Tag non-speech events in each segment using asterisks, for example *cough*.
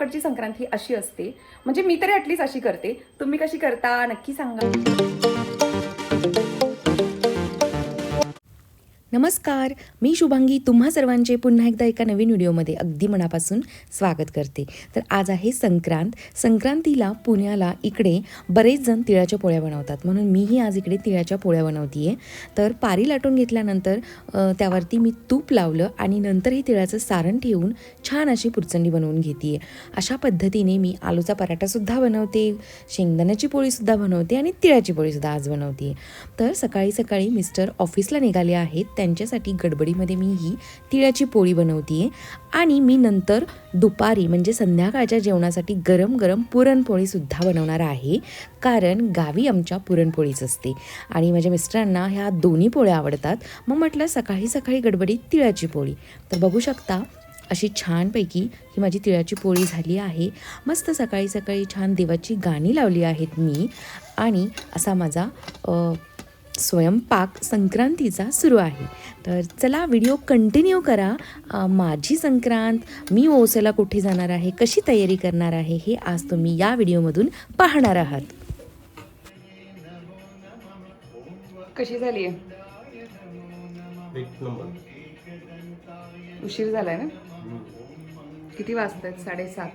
गावाकडची संक्रांत ही अशी असते. म्हणजे मी तरी ॲटलीस्ट अशी करते. तुम्ही कशी करता? नक्की सांगा. नमस्कार मी शुभांगी तुम्हा सर्वांचे पुन्हा एकदा एका नवीन व्हिडिओमध्ये अगदी मनापासून स्वागत करते. तर आज आहे संक्रांत. संक्रांतीला पुण्याला इकडे बरेच जण तिळाच्या पोळ्या बनवतात. म्हणून मीही आज इकडे तिळाच्या पोळ्या बनवते आहे तर पारी लाटून घेतल्यानंतर त्यावरती मी तूप लावलं आणि नंतर हे तिळाचं सारण ठेवून छान अशी पुरचंडी बनवून घेते अशा पद्धतीने मी आलूचा पराठासुद्धा बनवते शेंगदाण्याची पोळीसुद्धा बनवते आणि तिळाची पोळीसुद्धा आज बनवते तर सकाळी सकाळी मिस्टर ऑफिसला निघाले आहेत. त्यांच्यासाठी गडबडीमध्ये मी ही तिळाची पोळी बनवते आणि मी नंतर दुपारी म्हणजे संध्याकाळच्या जेवणासाठी गरम गरम पुरणपोळीसुद्धा बनवणार आहे. कारण गावी आमच्या पुरणपोळीच असते. आणि माझ्या मिस्टरांना ह्या दोन्ही पोळ्या आवडतात. मग म्हटलं सकाळी सकाळी गडबडीत तिळाची पोळी. तर बघू शकता अशी छानपैकी ही माझी तिळाची पोळी झाली आहे. मस्त सकाळी सकाळी छान देवाची गाणी लावली आहेत मी. आणि असा माझा स्वयंपाक संक्रांतीचा सुरू आहे. तर चला व्हिडिओ कंटिन्यू करा. माझी संक्रांत मी ओसायला कुठे जाणार आहे कशी तयारी करणार आहे हे आज तुम्ही या व्हिडिओमधून पाहणार आहात. कशी झाली? आहे उशीर झालाय ना? किती वाजतात साडेसात.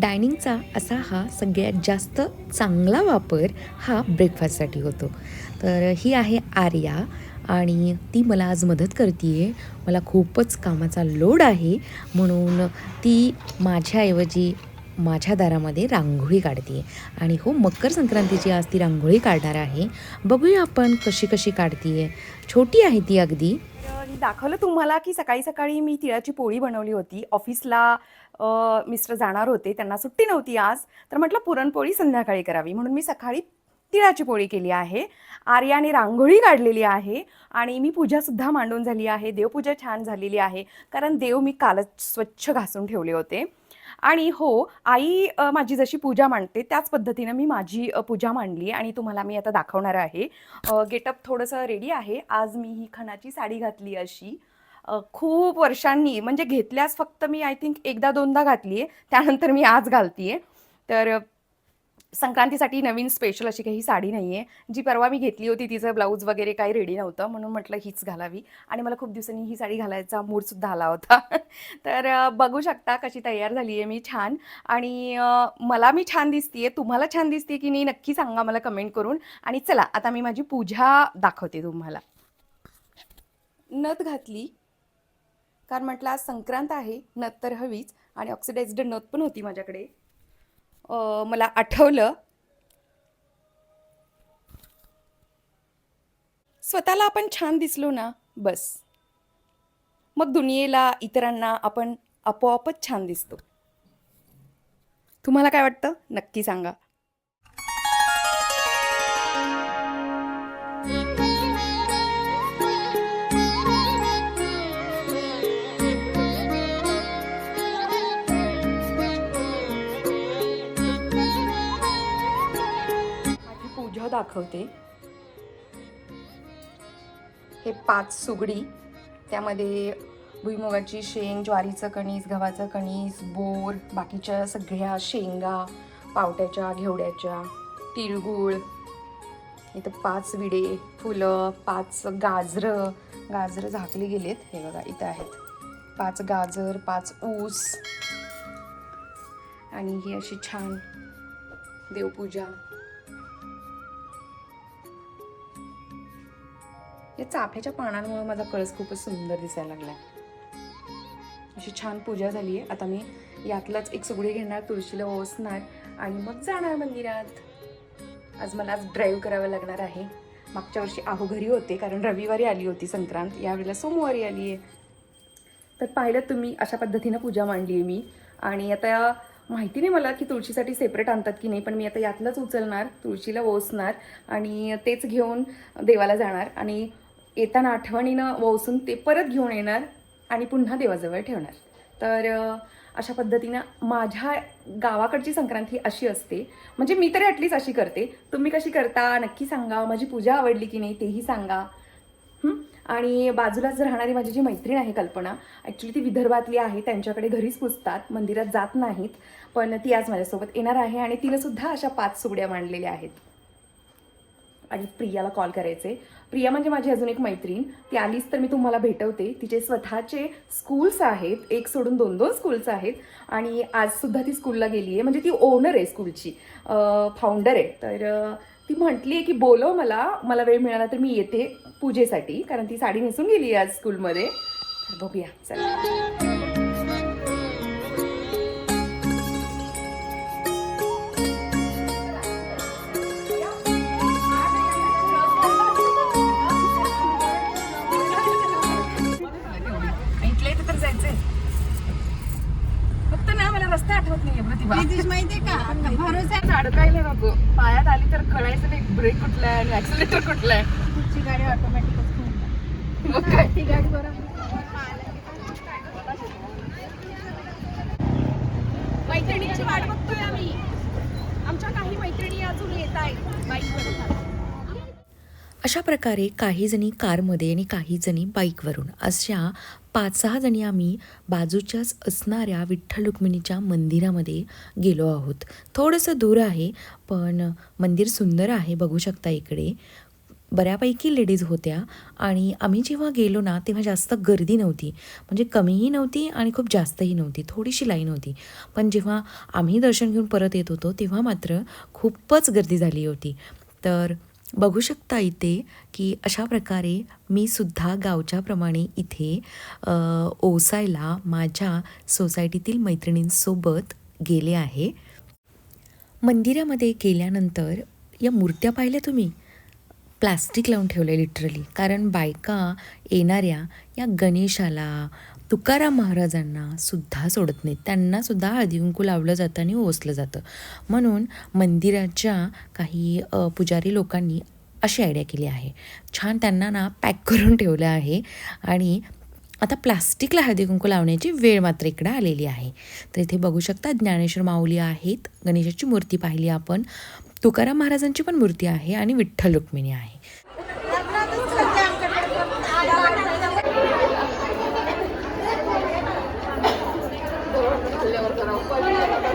डायनिंगचा असा हा सगळ्यात जास्त चांगला वापर हा ब्रेकफास्टसाठी होतो. तर ही आहे आर्या आणि ती मला आज मदत करते आहे मला खूपच कामाचा लोड आहे. म्हणून ती माझ्याऐवजी माझ्या दारामध्ये रांगोळी काढते आणि हो मकर संक्रांतीची आज ती रांगोळी काढणार आहे बघूया आपण कशी कशी काढते आहे छोटी आहे ती अगदी. तर दाखवलं तुम्हाला की सकाळी सकाळी मी तिळाची पोळी बनवली होती. ऑफिसला मिस्टर जाणार होते त्यांना सुट्टी नव्हती आज. तर म्हटलं पुरणपोळी संध्याकाळी करावी. म्हणून मी सकाळी तिळाची पोळी केली आहे. आर्याने रांगोळी काढलेली आहे. आणि मी पूजासुद्धा मांडून झाली आहे. देवपूजा छान झालेली आहे. कारण देव मी कालच स्वच्छ घासून ठेवले होते. आणि हो आई माझी जशी पूजा मांडते त्याच पद्धतीनं मी माझी पूजा मांडली आणि तुम्हाला मी आता दाखवणार आहे. गेटअप थोडंसं रेडी आहे. आज मी ही खणाची साडी घातली अशी. खूप वर्षांनी म्हणजे घेतल्यास फक्त मी आय थिंक एकदा दोनदा घातली आहे त्यानंतर मी आज घालती आहे तर संक्रांतीसाठी नवीन स्पेशल अशी काही साडी नाही आहे जी परवा मी घेतली होती तिचं ब्लाऊज वगैरे काही रेडी नव्हतं म्हणून म्हटलं हीच घालावी. आणि मला खूप दिवसांनी ही साडी घालायचा मूडसुद्धा आला होता. *laughs* तर बघू शकता कशी तयार झाली आहे मी छान. आणि मला मी छान दिसतीये तुम्हाला छान दिसते की नाही नक्की सांगा मला कमेंट करून. आणि चला आता मी माझी पूजा दाखवते तुम्हाला. नथ घातली कारण म्हटलं आज संक्रांत आहे नथ तर हवीच. आणि ऑक्सिडाइज्ड नथ पण होती माझ्याकडे. मला आठवलं. स्वतःला आपण छान दिसलो ना बस. मग दुनियेला इतरांना आपण आपोआपच छान दिसतो. तुम्हाला काय वाटतं? नक्की सांगा. दाखवते. हे पाच सुगडी त्यामध्ये भुईमुगाची शेंग ज्वारीचं कणीस गव्हाचं कणीस बोर बाकीच्या सगळ्या शेंगा पावट्याच्या घेवड्याच्या तिळगुळ इथं पाच विडे फुलं पाच गाजरं गाजरं झाकली गेलेत. हे बघा इथं आहेत. पाच गाजर पाच ऊस आणि ही अशी छान देवपूजा. चाफ्याच्या पानांमुळे माझा कळस खूपच सुंदर दिसायला लागला अशी छान पूजा झाली आहे. आता मी यातलाच एक सुगडी घेणार तुळशीला ओसणार आणि मग जाणार मंदिरात. आज मला आज ड्राईव्ह करावं लागणार आहे. मागच्या वर्षी आहो घरी होते कारण रविवारी आली होती संक्रांत. यावेळेला सोमवारी आली आहे. तर पाहिलं तुम्ही अशा पद्धतीनं पूजा मांडली आहे मी. आणि आता माहिती नाही मला की तुळशीसाठी सेपरेट आणतात की नाही पण मी आता यातलंच उचलणार तुळशीला ओसणार आणि तेच घेऊन देवाला जाणार. आणि येताना आठवणीनं वोसून ते परत घेऊन येणार आणि पुन्हा देवाजवळ ठेवणार. तर अशा पद्धतीनं माझ्या गावाकडची संक्रांती अशी असते. म्हणजे मी तरी ॲटलीस्ट अशी करते. तुम्ही कशी करता नक्की सांगा. माझी पूजा आवडली की नाही तेही सांगा. आणि बाजूलाच राहणारी माझी जी मैत्रीण आहे कल्पना ॲक्च्युली ती विदर्भातली आहे. त्यांच्याकडे घरीच पुजतात मंदिरात जात नाहीत. पण ती आज माझ्यासोबत येणार आहे आणि तिनंसुद्धा अशा पाच सुगड्या मांडलेल्या आहेत. आणि प्रियाला कॉल करायचे. प्रिया म्हणजे माझी अजून एक मैत्रीण. ती आलीच तर मी तुम्हाला भेटवते. तिचे स्वतःचे स्कूल्स आहेत. एक सोडून दोन दोन स्कूल्स आहेत. आणि आजसुद्धा ती स्कूलला गेली आहे म्हणजे ती ओनर आहे स्कूलची फाउंडर आहे. तर ती म्हटली आहे की बोलव मला. मला वेळ मिळाला तर मी येते पूजेसाठी. कारण ती साडी नेसून गेली आहे आज स्कूलमध्ये बघूया. चला. पायात आली तर कळायचं नाही. ब्रेक कुठला आहे आणि ऍक्सिलेटर कुठला आहे? तुमची गाडी ऑटोमॅटिकच मग काय? ती गाडी बरोबर मैत्रिणींची वाट बघतोय आम्ही. आमच्या काही मैत्रिणी अजून येत आहेत. बाईकवर अशा प्रकारे काही जणी कारमध्ये आणि काही जणी बाईकवरून अशा पाच सहा जणी आम्ही बाजूच्याच असणाऱ्या विठ्ठल रुक्मिणीच्या मंदिरामध्ये गेलो आहोत. थोडंसं दूर आहे पण मंदिर सुंदर आहे बघू शकता इकडे. बऱ्यापैकी लेडीज होत्या आणि आम्ही जेव्हा गेलो ना तेव्हा जास्त गर्दी नव्हती. म्हणजे कमीही नव्हती आणि खूप जास्तही नव्हती. थोडीशी लाईन होती. पण जेव्हा आम्ही दर्शन घेऊन परत येत होतो तेव्हा मात्र खूपच गर्दी झाली होती. तर बघू शकता इथे की अशा प्रकारे मी सुद्धा गावच्याप्रमाणे इथे ओसायला माझ्या सोसायटीतील मैत्रिणींसोबत गेले आहे. मंदिरामध्ये गेल्यानंतर या मूर्त्या पाहिल्या तुम्ही? प्लास्टिक लावून ठेवलं आहे लिटरली कारण बायका येणाऱ्या या गणेशाला तुकाराम महाराजांना सुद्धा सोडत नाहीत. त्यांना सुद्धा लावलं जातं आणि ओसलं जातं. म्हणून मंदिराच्या काही पुजारी लोकांनी अशी आयडिया केली आहे. छान त्यांना ना पॅक करून ठेवलं आहे आणि आता प्लास्टिकला हळदीकुंकू लावण्याची वेळ मात्र इकडं आलेली आहे. तर इथे बघू शकता ज्ञानेश्वर माऊली आहेत. गणेशाची मूर्ती पाहिली आपण. तुकाराम महाराजांची पण मूर्ती आहे आणि विठ्ठल रुक्मिणी आहे. वसून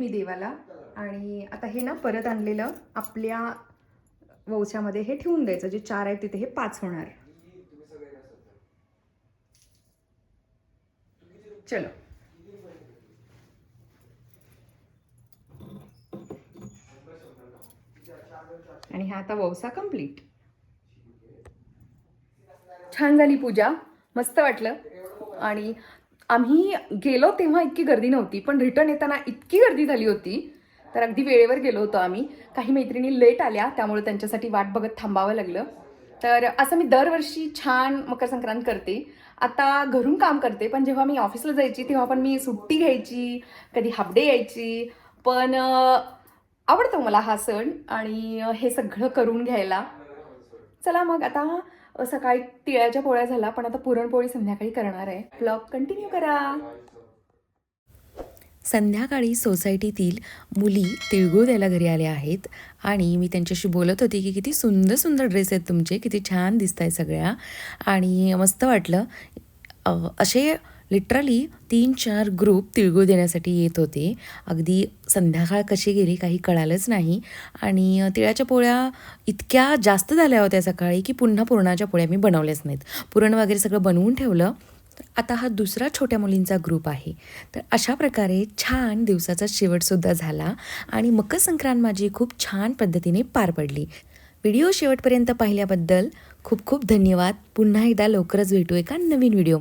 मी देवाला. आणि आता हे ना परत आणलेलं आपल्या वौच्यामध्ये हे ठेवून द्यायचं जे चार आहे तिथे हे पाच होणार. चलो. आणि हा आता वौसा कंप्लीट छान झाली पूजा. मस्त वाटलं. आणि आम्ही गेलो तेव्हा इतकी गर्दी नव्हती पण रिटर्न येताना इतकी गर्दी झाली होती तर अगदी वेळेवर गेलो होतो आम्ही. काही मैत्रिणी लेट आल्या त्यामुळे त्यांच्यासाठी वाट बघत थांबावं लागलं. तर असं मी दरवर्षी छान मकर संक्रांत करते. आता घरून काम करते पण जेव्हा मी ऑफिसला जायची तेव्हा पण मी सुट्टी घ्यायची कधी हाफ डे यायची. पण आवडतो मला हा सण आणि हे सगळं करून घ्यायला. चला मग आता सकाळी तिळाच्या पोळ्या झाला पण आता पुरणपोळी संध्याकाळी करणार आहे. ब्लॉग कंटिन्यू करा. संध्याकाळी सोसायटीतील मुली तिळगुळ द्यायला घरी आल्या आहेत आणि मी त्यांच्याशी बोलत होती की किती सुंदर सुंदर ड्रेस आहेत तुमचे किती छान दिसत आहे सगळ्या. आणि मस्त वाटलं. असे लिटरली तीन चार ग्रुप तिळगुळ देण्यासाठी येत होते. अगदी संध्याकाळ कशी गेली काही कळालंच नाही. आणि तिळाच्या पोळ्या इतक्या जास्त झाल्या होत्या सकाळी की पुन्हा पुरणाच्या पोळ्या मी बनवल्याच नाहीत. पुरण वगैरे सगळं बनवून ठेवलं. तर आता हा दुसरा छोट्या मुलींचा ग्रुप आहे. तर अशा प्रकारे छान दिवसाचा शेवटसुद्धा झाला आणि मकर संक्रांत माझी खूप छान पद्धतीने पार पडली. व्हिडिओ शेवटपर्यंत पाहिल्याबद्दल खूप खूप धन्यवाद. पुन्हा एकदा लवकरच भेटू एका नवीन व्हिडिओ